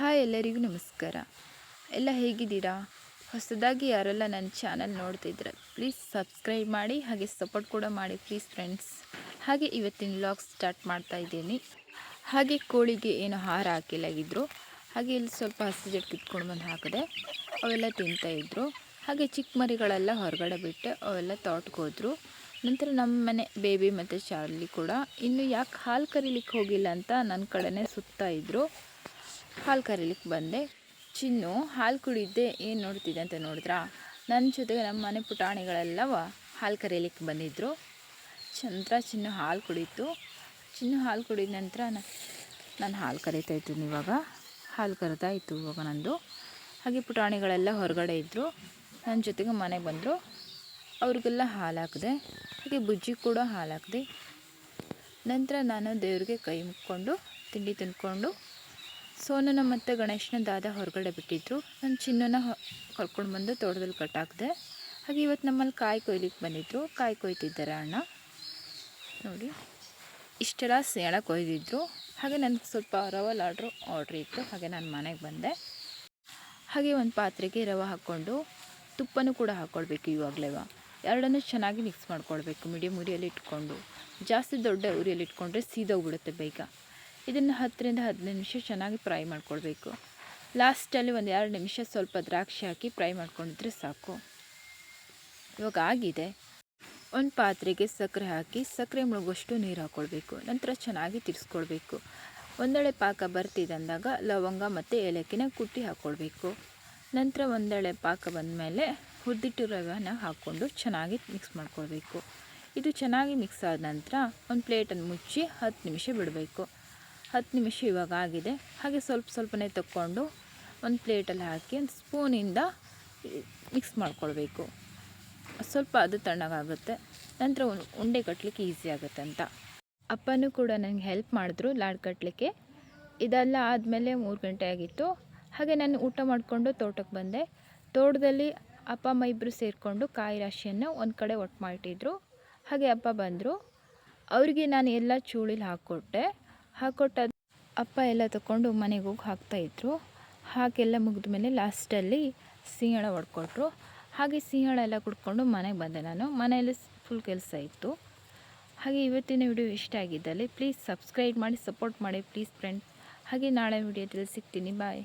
Hi ಎಲ್ಲರಿಗೂ ನಮಸ್ಕಾರ. ಎಲ್ಲ ಹೇಗಿದ್ದೀರಾ? ಹೊಸದಾಗಿ ಯಾರೆಲ್ಲ ನನ್ನ ಚಾನಲ್ ನೋಡ್ತಿದ್ರೆ ಪ್ಲೀಸ್ ಸಬ್ಸ್ಕ್ರೈಬ್ ಮಾಡಿ, ಹಾಗೆ ಸಪೋರ್ಟ್ ಕೂಡ ಮಾಡಿ ಪ್ಲೀಸ್ ಫ್ರೆಂಡ್ಸ್ ಹಾಗೆ ಇವತ್ತಿನ ವ್ಲಾಗ್ ಸ್ಟಾರ್ಟ್ ಮಾಡ್ತಾ ಇದ್ದೀನಿ. ಹಾಗೆ ಕೋಳಿಗೆ ಏನು ಹಾರ ಹಾಕಿಲ್ಲಾಗಿದ್ದರು ಹಾಗೆ ಇಲ್ಲಿ ಸ್ವಲ್ಪ ಹಸಿ ಜಡ್ ಕಿತ್ಕೊಂಡು ಬಂದು ಹಾಕಿದೆ. ಅವೆಲ್ಲ ತಿಂತಾಯಿದ್ರು ಹಾಗೆ ಚಿಕ್ಕ ಮರಿಗಳೆಲ್ಲ ಹೊರಗಡೆ ಬಿಟ್ಟು ಅವೆಲ್ಲ ತೋಟಕ್ಕೋದ್ರು ನಂತರ ನಮ್ಮ ಮನೆ ಬೇಬಿ ಮತ್ತು ಚಾರ್ಲಿ ಕೂಡ. ಇನ್ನು ಯಾಕೆ ಹಾಲು ಕರೀಲಿಕ್ಕೆ ಹೋಗಿಲ್ಲ ಅಂತ ನನ್ನ ಕಡೆನೇ ಸುತ್ತಾ ಇದ್ರು. ಹಾಲು ಕರೀಲಿಕ್ಕೆ ಬಂದೆ. ಚಿನ್ನು, ಹಾಲು ಕುಡಿದ್ದೆ ಏನು ನೋಡ್ತಿದ್ದೆ ಅಂತ ನೋಡಿದ್ರಾ? ನನ್ನ ಜೊತೆಗೆ ನಮ್ಮ ಮನೆ ಪುಟಾಣಿಗಳೆಲ್ಲವ ಹಾಲು ಕರೀಲಿಕ್ಕೆ ಬಂದಿದ್ದರು ಚಂದ್ರ ಚಿನ್ನು ಹಾಲು ಕುಡಿತು ಚಿನ್ನು ಹಾಲು ಕುಡಿದ ನಂತರ ನಾನು ಹಾಲು ಕರೀತಾ ಇದ್ದೀನಿ ಇವಾಗ. ಹಾಲು ಕರೆದಾಯಿತು ಇವಾಗ ನಂದು. ಹಾಗೆ ಪುಟಾಣಿಗಳೆಲ್ಲ ಹೊರಗಡೆ ಇದ್ದರು ನನ್ನ ಜೊತೆಗೆ ಮನೆಗೆ ಬಂದರು. ಅವ್ರಿಗೆಲ್ಲ ಹಾಲು ಹಾಕಿದೆ. ಹಾಗೆ ಬುಜ್ಜಿ ಕೂಡ ಹಾಲು ಹಾಕಿದೆ. ನಂತರ ನಾನು ದೇವ್ರಿಗೆ ಕೈ ಮುಕ್ಕೊಂಡು, ತಿಂಡಿ ತಿಂದ್ಕೊಂಡು ಸೋನನ ಮತ್ತು ಗಣೇಶನ ದಾದ ಹೊರಗಡೆ ಬಿಟ್ಟಿದ್ರು ನಾನು ಚಿನ್ನನ ಕರ್ಕೊಂಡು ಬಂದು ತೋಟದಲ್ಲಿ ಕಟ್ಟಾಕಿದೆ. ಹಾಗೆ ಇವತ್ತು ನಮ್ಮಲ್ಲಿ ಕಾಯಿ ಕೊಯ್ಲಿಕ್ಕೆ ಬಂದಿದ್ದರು ಕಾಯಿ ಕೊಯ್ತಿದ್ದಾರೆ ಅಣ್ಣ. ನೋಡಿ. ಇಷ್ಟೆಲ್ಲ ಸೇಳ ಕೊಯ್ದಿದ್ರು. ಹಾಗೆ ನನಗೆ ಸ್ವಲ್ಪ ರವೆ ಲಾಡ್ರು ಆರ್ಡ್ರ್ ಇತ್ತು. ಹಾಗೆ ನಾನು ಮನೆಗೆ ಬಂದೆ. ಹಾಗೆ ಒಂದು ಪಾತ್ರೆಗೆ ರವೆ ಹಾಕ್ಕೊಂಡು, ತುಪ್ಪನೂ ಕೂಡ ಹಾಕ್ಕೊಳ್ಬೇಕು ಇವಾಗಲೇ. ಎರಡನ್ನೂ ಚೆನ್ನಾಗಿ ಮಿಕ್ಸ್ ಮಾಡ್ಕೊಳ್ಬೇಕು. ಮೀಡಿಯಮ್ ಉರಿಯಲ್ಲಿ ಇಟ್ಕೊಂಡು. ಜಾಸ್ತಿ ದೊಡ್ಡ ಉರಿಯಲ್ಲಿ ಇಟ್ಕೊಂಡ್ರೆ ಸೀದೋಗ್ಬಿಡುತ್ತೆ ಬೇಗ. ಇದನ್ನು ಹತ್ತರಿಂದ ಹದಿನೈದು ನಿಮಿಷ ಚೆನ್ನಾಗಿ ಫ್ರೈ ಮಾಡ್ಕೊಳ್ಬೇಕು. ಲಾಸ್ಟಲ್ಲಿ ಒಂದು ಎರಡು ನಿಮಿಷ ಸ್ವಲ್ಪ ದ್ರಾಕ್ಷಿ ಹಾಕಿ ಫ್ರೈ ಮಾಡ್ಕೊಂಡಿದ್ರೆ ಸಾಕು. ಇವಾಗ ಆಗಿದೆ. ಒಂದು ಪಾತ್ರೆಗೆ ಸಕ್ಕರೆ ಹಾಕಿ ಸಕ್ಕರೆ ಮುಳುಗುವಷ್ಟು ನೀರು ಹಾಕ್ಕೊಳ್ಬೇಕು ನಂತರ ಚೆನ್ನಾಗಿ ತಿರ್ಸ್ಕೊಳ್ಬೇಕು. ಒಂದೆಳೆ ಪಾಕ ಬರ್ತಿದೆ ಅಂದಾಗ ಲವಂಗ ಮತ್ತು ಏಲಕ್ಕಿನ ಕುಟ್ಟಿ ಹಾಕ್ಕೊಳ್ಬೇಕು ನಂತರ ಒಂದೆಳೆ ಪಾಕ ಬಂದಮೇಲೆ ಹುರಿದಿಟ್ಟು ರವೆನ ಹಾಕ್ಕೊಂಡು ಚೆನ್ನಾಗಿ ಮಿಕ್ಸ್ ಮಾಡ್ಕೊಳ್ಬೇಕು. ಇದು ಚೆನ್ನಾಗಿ ಮಿಕ್ಸ್ ಆದ ನಂತರ ಒಂದು ಪ್ಲೇಟನ್ನು ಮುಚ್ಚಿ ಹತ್ತು ನಿಮಿಷ ಬಿಡಬೇಕು. ಹತ್ತು ನಿಮಿಷ ಇವಾಗ ಆಗಿದೆ. ಹಾಗೆ ಸ್ವಲ್ಪ ಸ್ವಲ್ಪನೇ ತಕ್ಕೊಂಡು ಒಂದು ಪ್ಲೇಟಲ್ಲಿ ಹಾಕಿ ಒಂದು ಸ್ಪೂನಿಂದ ಮಿಕ್ಸ್ ಮಾಡ್ಕೊಳ್ಬೇಕು. ಸ್ವಲ್ಪ ಅದು ತಣ್ಣಗಾಗುತ್ತೆ. ನಂತರ ಉಂಡೆ ಕಟ್ಟಲಿಕ್ಕೆ ಈಸಿ ಆಗುತ್ತೆ ಅಂತ. ಅಪ್ಪನೂ ಕೂಡ ನನಗೆ ಹೆಲ್ಪ್ ಮಾಡಿದ್ರು ಲಾಡ್ ಕಟ್ಟಲಿಕ್ಕೆ ಇದೆಲ್ಲ ಆದಮೇಲೆ ಮೂರು ಗಂಟೆ ಆಗಿತ್ತು. ಹಾಗೆ ನಾನು ಊಟ ಮಾಡಿಕೊಂಡು ತೋಟಕ್ಕೆ ಬಂದೆ. ತೋಟದಲ್ಲಿ ಅಪ್ಪ, ಅಮ್ಮ ಇಬ್ಬರು ಸೇರಿಕೊಂಡು ಕಾಯಿ ರಾಶಿಯನ್ನು ಒಂದು ಕಡೆ ಒಟ್ಟು ಮಾಡಿಟ್ಟಿದ್ರು ಹಾಗೆ ಅಪ್ಪ ಬಂದರು. ಅವರಿಗೆ ನಾನು ಎಲ್ಲ ಚೂಳಿಲಿ ಹಾಕ್ಕೊಟ್ಟೆ. ಹಾಕ್ಕೊಟ್ಟಾದ ಅಪ್ಪ ಎಲ್ಲ ತಗೊಂಡು ಮನೆಗೆ ಹೋಗಿ ಹಾಕ್ತಾಯಿದ್ರು ಹಾಗೆಲ್ಲ ಮುಗಿದ ಮೇಲೆ ಲಾಸ್ಟಲ್ಲಿ ಸಿಂಹಳ ಹೊಡ್ಕೊಟ್ರು. ಹಾಗೆ ಸಿಂಹಳ ಎಲ್ಲ ಕುಡ್ಕೊಂಡು ಮನೆಗೆ ಬಂದೆ ನಾನು. ಮನೆಯಲ್ಲಿ ಫುಲ್ ಕೆಲಸ ಇತ್ತು. ಹಾಗೆ ಇವತ್ತಿನ ವಿಡಿಯೋ ಇಷ್ಟ ಆಗಿದ್ದಲ್ಲಿ ಪ್ಲೀಸ್ ಸಬ್ಸ್ಕ್ರೈಬ್ ಮಾಡಿ ಸಪೋರ್ಟ್ ಮಾಡಿ ಪ್ಲೀಸ್ ಫ್ರೆಂಡ್ಸ್ ಹಾಗೆ ನಾಳೆ ವಿಡಿಯೋದಲ್ಲಿ ಸಿಗ್ತೀನಿ. ಬಾಯ್